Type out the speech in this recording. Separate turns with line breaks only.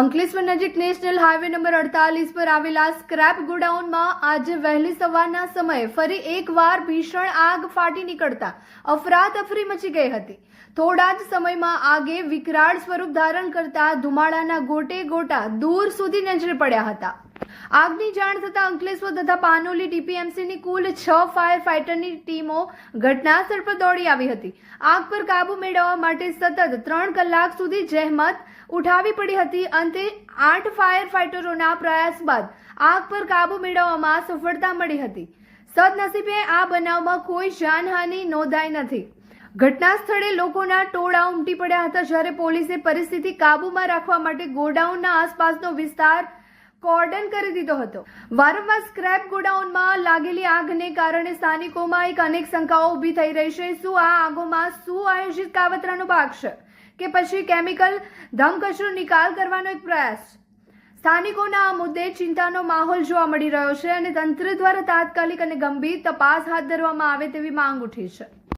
અંકલેશ્વર નજીક national highway number અડતાલીસ પર આવેલા સ્ક્રેપ ગોડાઉનમાં આજે વહેલી સવારના સમયે ફરી એકવાર ભીષણ આગ ફાટી નીકળતા અફરાતફરી મચી ગઈ હતી. થોડા જ સમયમાં આગે વિકરાળ સ્વરૂપ ધારણ કરતા ધુમાડાના ગોટે ગોટા દૂર સુધી નજરે પડ્યા હતા. આગની જાણ થતાં અંકલેશ્વર તથા પાનોલી ટીપીએમસીની કુલ છ ફાયર ફાઇટરની ટીમો ઘટનાસ્થળ પર દોડી આવી હતી. આગ પર કાબુ મેળવવા માટે સતત ત્રણ કલાક સુધી જહેમત ઉઠાવી પડી હતી. અંતે આઠ ફાયર ફાઇટરોના પ્રયાસ બાદ આગ પર કાબુ મેળવવામાં સફળતા મળી હતી. સદનસીબે આ બનાવમાં કોઈ જાનહાનિ નોંધાઈ નથી. ઘટના સ્થળે લોકોના ટોળા ઉમટી પડ્યા હતા, જ્યારે પોલીસે પરિસ્થિતિ કાબૂમાં રાખવા માટે ગોડાઉનના આસપાસનો વિસ્તાર કોર્ડન કરી દીધો હતો. વારંવાર સ્ક્રેપ ગોડાઉનમાં લાગેલી આગને કારણે સ્થાનિકોમાં એક અનેક શંકાઓ ઊભી થઈ રહી છે. શું આ આગોમાં શું આયોજિત કાવતરાનો ભાગ છે? કે પછી કેમિકલ ધમકચરો નિકાલ કરવાનો એક પ્રયાસ? સ્થાનિકોના આ મુદ્દે ચિંતાનો માહોલ જોવા મળી રહ્યો છે અને તંત્ર દ્વારા તાત્કાલિક અને ગંભીર તપાસ હાથ ધરવામાં આવે તેવી માંગ ઉઠી છે.